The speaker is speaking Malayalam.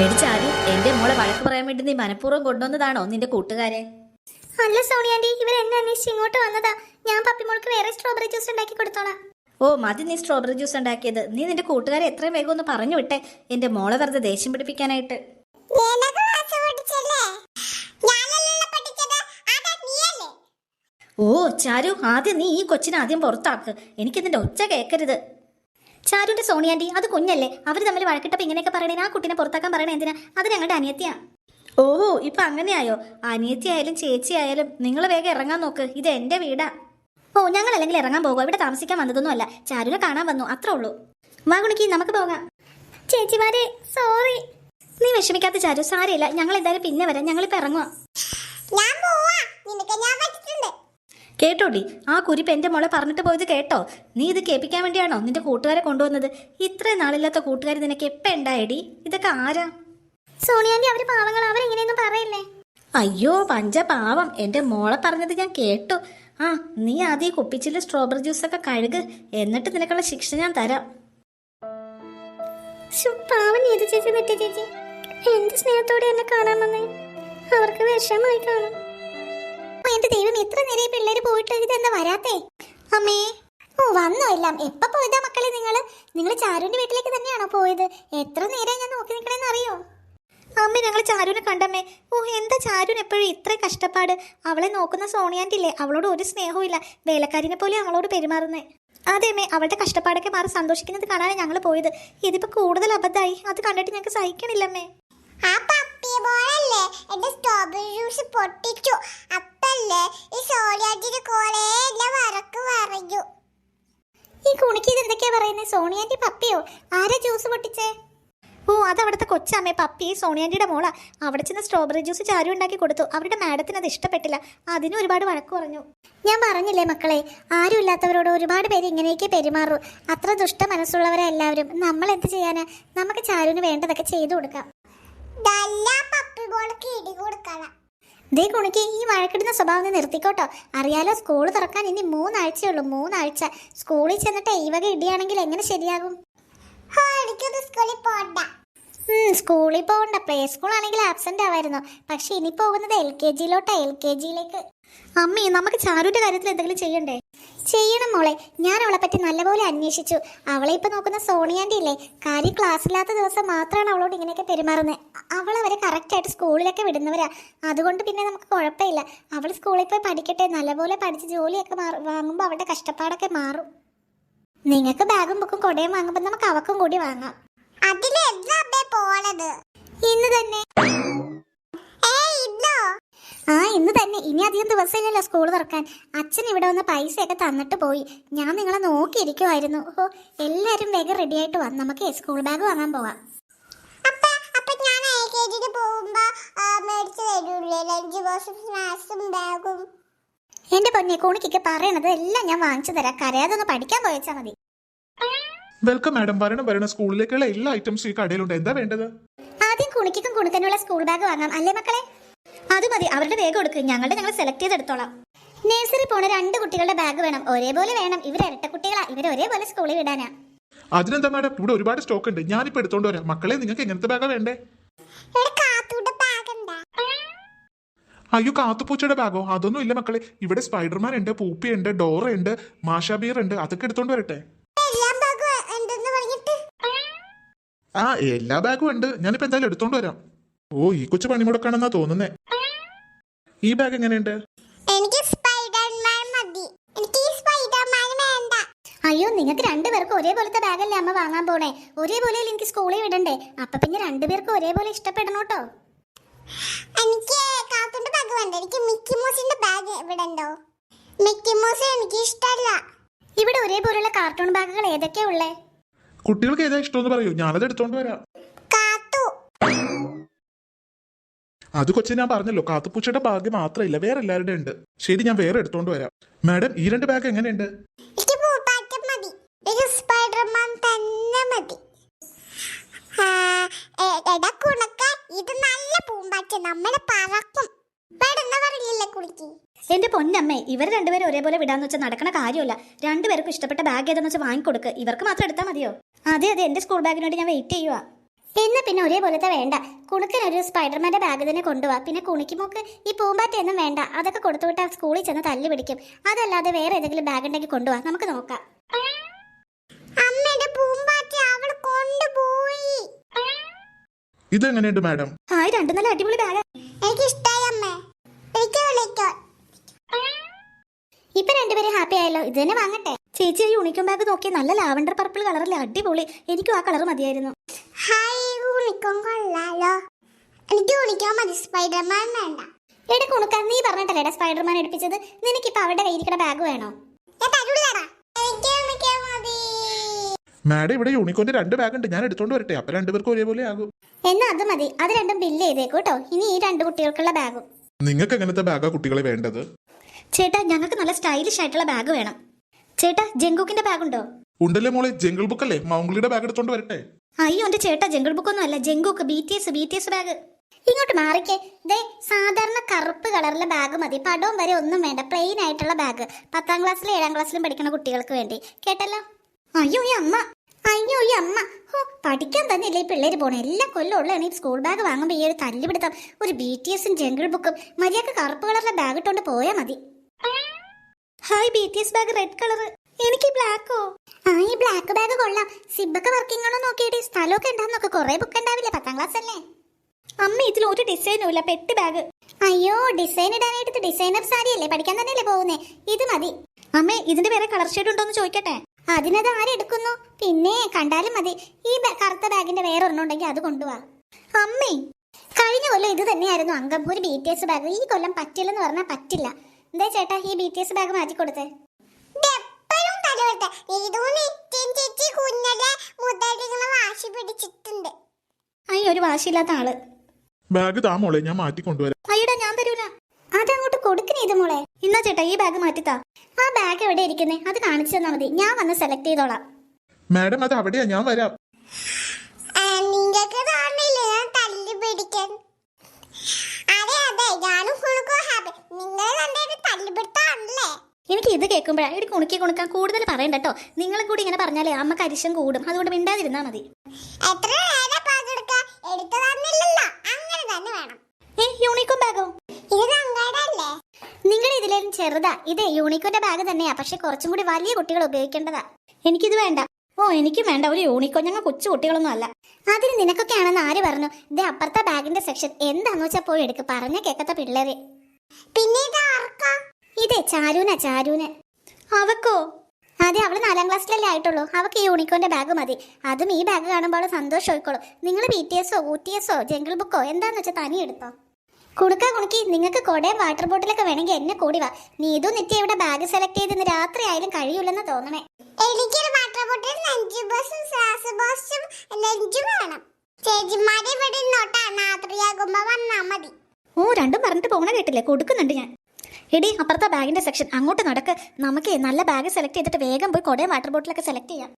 പേടിച്ചാരു എന്റെ മോളെ വഴക്ക് പറയാൻ വേണ്ടി നീ മനഃപൂർവം കൊണ്ടുവന്നതാണോ നിന്റെ കൂട്ടുകാരെ? അല്ല സോണിയാന്റി ഇവർ എന്നെ അന്വേഷിച്ച് ഇങ്ങോട്ട് വന്നതാ. ഞാൻ പപ്പി മോൾക്ക് വേറെ സ്ട്രോബെറി ജ്യൂസ് ഉണ്ടാക്കി കൊടുത്തോളാം. ഓ മതി നീ സ്ട്രോബെറി ജ്യൂസ് ഉണ്ടാക്കിയത്. നീ നിന്റെ കൂട്ടുകാരെ എത്രയും വേഗം ഒന്ന് പറഞ്ഞു വിട്ടെ. എന്റെ മോളെ വെറുതെ ദേഷ്യം പിടിപ്പിക്കാനായിട്ട്. ഓ ചാരു ആദ്യം നീ ഈ കൊച്ചിനെ ആദ്യം പുറത്താക്ക്. എനിക്കിതിന്റെ ഒച്ച കേൾക്കരുത് ചാരുന്റെ സോണിയാന്റി അത് കുഞ്ഞല്ലേ? അവർ തമ്മിൽ വഴക്കിട്ടപ്പോ ഇങ്ങനെയൊക്കെ പറയണേ ആ കുട്ടീനെ പുറത്താക്കാൻ പറയണേ എന്തിനാ? അത് ഞങ്ങളുടെ അനിയത്തിയാ. ഓഹോ ഇപ്പൊ അങ്ങനെയായോ? അനിയത്തി ആയാലും ചേച്ചി ആയാലും നിങ്ങൾ വേഗം ഇറങ്ങാൻ നോക്ക്. ഇത് എന്റെ വീടാ. ഓ ഞങ്ങൾ അല്ലെങ്കിൽ ഇറങ്ങാൻ പോകുക ഇവിടെ താമസിക്കാൻ വന്നതൊന്നും അല്ല. ചാരുനെ കാണാൻ വന്നു. അത്രേ ഉള്ളൂ. വാ കുണിക്ക് നമുക്ക് പോകാം. ചേച്ചിമാരെ സോറി. നീ വിഷമിക്കാത്ത ചാരു സാരയില്ല ഞങ്ങൾ എന്തായാലും പിന്നെ വരാം. ഞങ്ങളിപ്പോ ഇറങ്ങുക ഞാൻ പോവാ. നിനക്ക് ഞാൻ കേട്ടോടി ആ കുരിപ്പ് എന്റെ മോളെ പറഞ്ഞിട്ട് പോയത് കേട്ടോ. നീ ഇത് കേൾപ്പിക്കാൻ വേണ്ടിയാണോ നിന്റെ കൂട്ടുകാരെ കൊണ്ടുവന്നത്? ഇത്രയും നാളില്ലാത്ത കൂട്ടുകാർ നിനക്ക് എപ്പ ഉണ്ടായടി? ഇതൊക്കെ ആരാ? സോണിയാന്റെ അവർ പാവങ്ങൾ അവരെങ്ങനെയൊന്നും പറയല്ലേ? അയ്യോ പഞ്ച പാവം. എന്റെ മോളെ പറഞ്ഞത് ഞാൻ കേട്ടു. ആ നീ ആദ്യം ഈ സ്ട്രോബെറി ജ്യൂസ് ഒക്കെ കഴുക്. എന്നിട്ട് നിനക്കുള്ള ശിക്ഷ ഞാൻ തരാം. പാവം ചേച്ചി പറ്റിയ ചേച്ചി. എന്ത് സ്നേഹത്തോടെ എന്നെ കാണാൻ വന്നേ. അവർക്ക് വിഷമായി കാണും. എന്റെ ദൈവം ഇത്ര നേരം പിള്ളേര് പോയിട്ട് ഇതെന്താ വരാത്തേ? അമ്മേ. ഓ വന്നോ എല്ലാം. എപ്പോ പോയതാ മക്കളെ നിങ്ങൾ? നിങ്ങൾ ചാരുവിന്റെ വീട്ടിലേക്ക് തന്നെയാണോ പോയത്? എത്ര നേരം ഞാൻ നോക്കി നിൽക്കണേന്ന് അറിയോ? അമ്മ ഞങ്ങൾ ചാരുവിനെ കണ്ടമ്മേ. ഓ എന്താ ചാരുവിന് എപ്പോഴും ഇത്ര കഷ്ടപ്പാട്? അവളെ നോക്കുന്ന സോണിയാന്റില്ലേ അവളോട് ഒരു സ്നേഹവും ഇല്ല. വേലക്കാരിനെ പോലെ അവളോട് പെരുമാറുന്നേ. അതെ അമ്മേ അവളുടെ കഷ്ടപ്പാടൊക്കെ മാറി സന്തോഷിക്കുന്നത് കാണാനാണ് ഞങ്ങൾ പോയത്. ഇതിപ്പോ കൂടുതൽ അബദ്ധമായി. അത് കണ്ടിട്ട് ഞങ്ങൾക്ക് സഹിക്കണില്ലമ്മേ. ആ പപ്പി പോലല്ലേ? എന്റെ സ്ട്രോബെറി ജ്യൂസ് പൊട്ടിച്ചു അപ്പല്ലേ ഈ സോളിയാറ്റിന് കോളേ എന്നെ വറക്ക് പറഞ്ഞു ഈ കുണിക്ക് എന്തൊക്കെയാ സോണിയാന്റി പപ്പിയോ? ആരാ ജ്യൂസ് പൊട്ടിച്ചേ? ഓ അത് അവിടുത്തെ കൊച്ചമ്മേ പപ്പി സോണിയാന്റിയുടെ മോളാ. അവിടെ ചെന്ന് സ്ട്രോബെറി ജ്യൂസ് ചാരു ഉണ്ടാക്കി കൊടുത്തു. അവരുടെ മാഡത്തിന് അത് ഇഷ്ടപ്പെട്ടില്ല. അതിന് ഒരുപാട് വഴക്ക് പറഞ്ഞു. ഞാൻ പറഞ്ഞില്ലേ മക്കളെ ആരും ഇല്ലാത്തവരോട് ഒരുപാട് പേര് ഇങ്ങനെയൊക്കെ പെരുമാറൂ. അത്ര ദുഷ്ട മനസ്സുള്ളവരെ എല്ലാവരും. നമ്മൾ എന്ത് ചെയ്യാനാ? നമുക്ക് ചാരുവിന് വേണ്ടതൊക്കെ ചെയ്തു കൊടുക്കാം. കൊടുക്കണം ദേ കുണിക്ക് ഈ വഴക്കിടുന്ന സ്വഭാവം നിർത്തിക്കോട്ടോ. അറിയാലോ സ്കൂൾ തുറക്കാൻ ഇനി മൂന്നാഴ്ചയുള്ളൂ മൂന്നാഴ്ച. സ്കൂളിൽ ചെന്നിട്ട് ഈ വക ഇടിയാണെങ്കിൽ എങ്ങനെ ശരിയാകും? സ്കൂളിൽ പോണ്ട. സ്കൂളിൽ പോകണ്ട. പ്ലേ സ്കൂൾ ആണെങ്കിൽ ആബ്സെന്റ് ആവായിരുന്നു. പക്ഷെ ഇനി പോകുന്നത് എൽ കെ ജിയിലോട്ടാ എൽ കെ ജിയിലേക്ക് അമ്മേ നമുക്ക് ചാരുവിന്റെ കാര്യത്തിൽ എന്തെങ്കിലും ചെയ്യണ്ടേ? ചെയ്യണം മോളെ. ഞാൻ അവളെ പറ്റി നല്ലപോലെ അന്വേഷിച്ചു. അവളെ ഇപ്പൊ നോക്കുന്ന സോണിയാന്റെ ഇല്ലേ? കാര്യം ക്ലാസ്സില്ലാത്ത ദിവസം മാത്രമാണ് അവളോട് ഇങ്ങനെയൊക്കെ പെരുമാറുന്നത് അവൾ അവരെ കറക്റ്റ് ആയിട്ട് സ്കൂളിലൊക്കെ വിടുന്നവരാ. അതുകൊണ്ട് പിന്നെ നമുക്ക് കുഴപ്പമില്ല. അവൾ സ്കൂളിൽ പോയി പഠിക്കട്ടെ. നല്ലപോലെ പഠിച്ച് ജോലിയൊക്കെ വാങ്ങുമ്പോൾ അവളുടെ കഷ്ടപ്പാടൊക്കെ മാറും. നിങ്ങൾക്ക് ബാഗും ബുക്കും കൊടയും വാങ്ങുമ്പോൾ നമുക്ക് അവക്കും കൂടി വാങ്ങാം. അതിന് എന്താ അമ്മേ പോണത്? ഇന്ന് തന്നെ. ആ ഇന്ന് തന്നെ. ഇനി അധികം ദിവസമില്ലല്ലോ സ്കൂൾ തുറക്കാൻ. അച്ഛൻ ഇവിടെ വന്ന് പൈസയൊക്കെ തന്നിട്ട് പോയി. ഞാൻ നിങ്ങളെ നോക്കിയിരിക്കുമായിരുന്നു ഓ എല്ലാരും വേഗം റെഡി ആയിട്ട് വന്ന് നമുക്ക് സ്കൂൾ ബാഗ് വാങ്ങാൻ പോവാം. എന്റെ പൊന്നെ കോണിക്കൊക്കെ പറയണത് എല്ലാം ഞാൻ വാങ്ങിച്ചു തരാം. കരയാതെ ഒന്ന് പഠിക്കാൻ പോയച്ചാ മതി. വെൽക്കം മാഡം വരണം വരണം. സ്കൂളിലേക്കുള്ള എല്ലാ ഐറ്റംസും ഈ കടയിലുണ്ട്. എന്താ വേണ്ടത്? ആദ്യം കുണിക്കും കുണുക്കനുള്ള സ്കൂൾ ബാഗ് വാങ്ങാം അല്ലേ മക്കളെ? അത് മതി. അവരുടെ ബാഗ് എടുക്ക് ഞങ്ങളുടെ ഞങ്ങൾ സെലക്ട് ചെയ്തെടുത്തോളാം. നേഴ്സറി പോണ രണ്ട് കുട്ടികളുടെ ബാഗ് വേണം. ഒരേപോലെ വേണം. ഇവർ ഇരട്ട കുട്ടികളാ. ഇവർ ഒരേപോലെ സ്കൂളിൽ വിടാനാ. അതിനെന്താ മാഡം ഇവിടെ ഒരുപാട് സ്റ്റോക്ക് ഉണ്ട്. ഞാൻ ഞാനിപ്പോ എടുത്തോണ്ട് വരാം. മക്കളെ നിങ്ങൾക്ക് എങ്ങനത്തെ ബാഗാ വേണ്ടേ? അയ്യോ കാത്തുപൂച്ചയുടെ ബാഗോ അതൊന്നും ഇല്ല മക്കളെ. ഇവിടെ സ്പൈഡർമാൻ ഉണ്ട് പൂപ്പിയുണ്ട് ഡോറ ഉണ്ട് മാഷാബീർ ഉണ്ട് അതൊക്കെ എടുത്തോണ്ട് വരട്ടെ. ആ എല്ലാ ബാഗും ഉണ്ട്. ഞാനിപ്പോ എന്തായാലും എടുത്തോണ്ട് വരാം. ഓ ഈ കൊച്ചു പണി മുടക്കാണെന്നാ തോന്നുന്നേ. ഈ ബാഗ് എങ്ങനെയുണ്ട്? എനിക്ക് സ്പൈഡർമാൻ മതി. എനിക്ക് ഈ സ്പൈഡർമാൻ വേണ്ട. അയ്യോ നിങ്ങൾക്ക് രണ്ടുപേർക്കും ഒരേപോലത്തെ ബാഗല്ലേ അമ്മ വാങ്ങാൻ പോണേ? ഒരേപോലെ എനിക്ക് സ്കൂളിൽ വിടണ്ടേ? അപ്പൊ പിന്നെ രണ്ടുപേർക്കും ഒരേപോലെ ഇഷ്ടപ്പെടണം കേട്ടോ. എനിക്ക് കാത്തൂന്റെ ബാഗ് വേണ്ട. എനിക്ക് മിക്കി മൗസിന്റെ ബാഗ് ഇവിടെ ഉണ്ടോ മിക്കി മൗസ് എനിക്ക് ഇഷ്ടമല്ല ഇവിടെ ഒരേപോലുള്ള കാർട്ടൂൺ ബാഗുകൾ ഏതൊക്കെയാ ഉള്ളേ? കുട്ടികൾക്ക് ഏതാ ഇഷ്ടമെന്ന് പറയൂ. ഞാനത് എടുത്തോണ്ട് വരാം. അത് കൊച്ചു ഞാൻ പറഞ്ഞല്ലോ കാത്തുപൂച്ചയുടെ ബാഗ് മാത്രമില്ല വേറെ എല്ലാവരുടെ ഉണ്ട്. ശരി ഞാൻ വേറെ എടുത്തോണ്ട് വരാം. മാഡം ഈ രണ്ട് ബാഗ് എങ്ങനെയുണ്ട്? എനിക്ക് പൂപ്പാറ്റം മതി. എനിക്ക് സ്പൈഡർമാൻ തന്നെ മതി. ആ, എ- ഇത് നല്ല പൂമ്പാറ്റ. നമ്മളെ പറക്കും. പെടുന്ന കുളിക്ക്? എന്റെ പൊന്നമ്മേ ഇവർ രണ്ടുപേരും ഒരേപോലെ വിടാന്ന് വെച്ചാൽ നടക്കണ കാര്യമില്ല. രണ്ടുപേർക്കും ഇഷ്ടപ്പെട്ട ബാഗ് ഏതെന്ന് വെച്ചാൽ വാങ്ങിക്കൊടുക്ക്. ഇവർക്ക് മാത്രം എടുത്താൽ മതിയോ? അതെ അതെ എന്റെ സ്കൂൾ ബാഗിന് വേണ്ടി ഞാൻ വെയിറ്റ് ചെയ്യുവാ. പിന്നെ പിന്നെ ഒരേപോലത്തെ വേണ്ട. കുണുക്കനൊരു സ്പൈഡർമാന്റെ ബാഗ് തന്നെ കൊണ്ടുപോവാ പിന്നെ കുണിക്കുമോക്ക് ഈ പൂമ്പാറ്റയൊന്നും വേണ്ട. അതൊക്കെ കൊടുത്തുവിട്ടാ സ്കൂളിൽ ചെന്ന് തല്ലി പിടിക്കും. അതല്ലാതെ വേറെ ഏതെങ്കിലും ബാഗ് ഉണ്ടെങ്കിൽ കൊണ്ടുപോവാ നമുക്ക് നോക്കാം. ഇതെങ്ങനെയുണ്ട് മാഡം? ഹായ് രണ്ടു നല്ല അടിപൊളി ബാഗ് എനിക്ക് ഇഷ്ടായി അമ്മേ. ഇപ്പൊ രണ്ടുപേരും ഹാപ്പി ആയല്ലോ. ഇത് തന്നെ വാങ്ങട്ടെ. ചേച്ചി ഈ യൂണിക്കോൺ ബാഗ് നോക്കിയ നല്ല ലാവണ്ടർ പർപ്പിൾ കളറല്ലേ അടിപൊളി. എനിക്കും ആ കളർ മതിയായിരുന്നു. ഹായ് യൂണിക്കോൺ കൊള്ളാലോ. എനിക്ക് യൂണിക്കോൺ മതി സ്പൈഡർമാൻ വേണ്ട. എടാ കുണുക്ക നീ പറഞ്ഞിട്ടല്ലേടാ സ്പൈഡർമാൻ എടുപ്പിച്ചത്? നിനക്കിപ്പോ അവരുടെ കയ്യിരിക്കണ ബാഗ് വേണോ? ഞാൻ തരൂലടാ. എനിക്ക് യൂണിക്കോൺ മതി. മാഡം ഇവിടെ യൂണിക്കോന്റെ രണ്ട് ബാഗ് ഉണ്ട്. ഞാൻ എടുത്തോണ്ട് വരട്ടെ. അപ്പൊ രണ്ടുപേർക്കും ഒരേപോലെ ആകും. എന്നാ അത് മതി. അത് രണ്ടും ബില്ല് ചെയ്തേക്കൂ കേട്ടോ. ഇനി ഈ രണ്ട് കുട്ടികൾക്കുള്ള ബാഗും നിങ്ങൾക്ക് എങ്ങനത്തെ ബാഗാ കുട്ടികളെ വേണ്ടത്? ചേട്ടാ ഞങ്ങൾക്ക് നല്ല സ്റ്റൈലിഷ് ആയിട്ടുള്ള ബാഗ് വേണം. ചേട്ടാ ജെങ്കുക്കിന്റെ ബാഗ് ഉണ്ടോ? ഉണ്ടല്ലേ മോളെ ജംഗിൾ ബുക്ക് അല്ലേ? മൗംഗ്ലിയുടെ ബാഗ് എടുത്തോണ്ട് വരട്ടെ. അയ്യോ എന്റെ ചേട്ടാ ജംഗിൾ ബുക്ക് ഒന്നും അല്ല Jungkook B T S B T S bag ഇങ്ങോട്ട് മാറിക്കേ. ദേ സാധാരണ കറുപ്പ് കളറിലെ ബാഗ് മതി. പടവും വരെ ഒന്നും വേണ്ട പ്ലെയിൻ ആയിട്ടുള്ള ബാഗ് പത്താം ക്ലാസ്സിലും ഏഴാം ക്ലാസ്സിലും പഠിക്കുന്ന കുട്ടികൾക്ക് വേണ്ടി. കേട്ടല്ലോ? അയ്യോ ഈ അമ്മ. അയ്യോ ഈ അമ്മ. ഹോ പഠിക്കാൻ തന്നെ ഇല്ല ഈ പിള്ളേര് പോണേ? എല്ലാ കൊല്ലം ഉള്ളതാണ് ഈ സ്കൂൾ ബാഗ് വാങ്ങുമ്പോൾ ഈ ഒരു തല്ലിപിടുത്തം. ഒരു ബി ടി എസും ജംഗിൾ ബുക്കും മര്യാദയ്ക്ക് കറുപ്പ് കളറിലെ ബാഗ് ഇട്ടുകൊണ്ട് പോയാൽ മതി. Hi B T S bag red colour എനിക്ക് ബ്ലാക്കോ ആ ഈ ബ്ലാക്ക് ബാഗ് കൊള്ളാം. സിബൊക്കെ വർക്കിംഗ് ആണോ നോക്കിയിട്ട് സ്ഥലമൊക്കെ ഉണ്ടാകുന്നൊക്കെ കുറെ ബുക്ക് ഉണ്ടാവില്ലേ പത്താം ക്ലാസ് അല്ലേ? അമ്മ ഇതിൽ ഒരു ഡിസൈനും ഇല്ല പെട്ടി ബാഗ് അയ്യോ ഡിസൈൻ ഇടാനായിട്ട് ഡിസൈനർ സാരി അല്ലേ? പഠിക്കാൻ തന്നെയല്ലേ പോകുന്നേ? ഇത് മതി. അമ്മേ ഇതിന്റെ വേറെ കളർ ഷെയ്ഡ് ഉണ്ടോ എന്ന് ചോദിക്കട്ടെ? അതിനത് ആരെടുക്കുന്നു പിന്നെ കണ്ടാലും മതി. ഈ കറുത്ത ബാഗിന്റെ വേറെ ഒരെണ്ണം ഉണ്ടെങ്കിൽ അത് കൊണ്ടുപോവാ അമ്മേ. കഴിഞ്ഞ കൊല്ലം ഇത് തന്നെയായിരുന്നു അങ്കമ്പൂർ ബി ടി എസ് ബാഗ് ഈ കൊല്ലം പറ്റില്ലെന്ന് പറഞ്ഞാൽ പറ്റില്ല. എന്താ ചേട്ടാ ഈ ബി ടി എസ് ബാഗ് മാറ്റി കൊടുത്തേ? അയ്യോ ഒരു വാശിയില്ലാത്ത ആൾ. ബാഗ് താ മോളെ ഞാൻ മാറ്റി കൊണ്ടുവരാം. അയ്യടാ ഞാൻ തരൂല. അതങ്ങോട്ട് കൊടുക്കണേ ഇത് മോളെ. ഇന്നാ ചേട്ടാ ഈ ബാഗ് മാറ്റിത്താ. ആ ബാഗ് എവിടെ ഇരിക്കുന്നേ? അത് കാണിച്ചു തന്നാ മതി. ഞാൻ വന്ന് സെലക്ട് ചെയ്തോളാം. മാഡം അത് അവിടെയാ. ഞാൻ വരാം. ആ, നിങ്ങൾക്ക് തോന്നില്ലേ ഞാൻ തല്ലി പിടിക്കാൻ. അതെ അതെ ഞാനും കുണുക്കോ ഹാപ്പി. നിങ്ങൾ തല്ലിപിടുത്താണല്ലേ എനിക്ക് ഇത് കേൾക്കുമ്പോഴാണ് ഇവിടെ കുണുക്കി കുണുക്കാൻ കൂടുതൽ പറയണ്ട കേട്ടോ. നിങ്ങളും കൂടി ഇങ്ങനെ പറഞ്ഞാലേ അമ്മ അരിശം കൂടും. അതുകൊണ്ട് മിണ്ടാതിരുന്നാ മതി. എത്ര നേരം പങ്കെടുക്ക എടുത്തു തന്നില്ലല്ലോ. അങ്ങനെ തന്നെ വേണം. ഏ യൂണിക്കോൺ ബാഗോ ഇത് തങ്കടല്ലേ നിങ്ങൾ ഇതിലേലും ചെറുതാ. ഇത് യൂണിക്കോന്റെ ബാഗ് തന്നെയാ. പക്ഷെ കുറച്ചും കൂടി വലിയ കുട്ടികൾ ഉപയോഗിക്കേണ്ടതാ. എനിക്കിത് വേണ്ട. ഓ എനിക്കും വേണ്ട. ഒരു യൂണിക്കോ ഞങ്ങൾ കൊച്ചു കുട്ടികളൊന്നും അല്ല. അതിന് നിനക്കൊക്കെ നിനക്കൊക്കെയാണെന്ന് ആര് പറഞ്ഞു? ഇത് അപ്പുറത്തെ ബാഗിന്റെ സെക്ഷൻ എന്താന്ന് വെച്ചാ പോയി എടുക്ക്. പറഞ്ഞ കേക്കത്തെ പിള്ളേര്. പിന്നെ ഇത് ചാരൂന ചാരൂന് അവക്കോ? അതെ അവൾ നാലാം ക്ലാസ്സിലല്ലേ ആയിട്ടുള്ളൂ. അവക്ക് ഈ യൂണിക്കോന്റെ ബാഗ് മതി. അതും ഈ ബാഗ് കാണുമ്പോൾ സന്തോഷമായിക്കോളും നിങ്ങൾ ബി ടി എസോ ഊ ടി എസോ ജംഗിൾ ബുക്കോ എന്താന്ന് വെച്ചാൽ തനി എടുത്തോ? കുണുക്ക കുണുക്കി നിങ്ങൾക്ക് കൊടയും വാട്ടർ ബോട്ടിലൊക്കെ വേണമെങ്കിൽ എന്നെ കൂടി വാ. നീതു നിത്യ ഇവിടെ ബാഗ് സെലക്ട് ചെയ്ത് ഇന്ന് രാത്രി ആയാലും കഴിയൂലെന്ന് തോന്നണേ. വാട്ടർ ബോട്ടിൽ വേണം. രാത്രിയാകുമ്പോ വന്നാ മതി. ഓ രണ്ടും പറഞ്ഞിട്ട് പോണ കേട്ടില്ലേ? കൊടുക്കുന്നുണ്ട് ഞാൻ. എടി അപ്പുറത്തെ ബാഗിന്റെ സെക്ഷൻ അങ്ങോട്ട് നടക്ക്. നമുക്ക് നല്ല ബാഗ് സെലക്ട് ചെയ്തിട്ട് വേഗം പോയി കൊടേ വാട്ടർ ബോട്ടിലൊക്കെ സെലക്ട് ചെയ്യാം.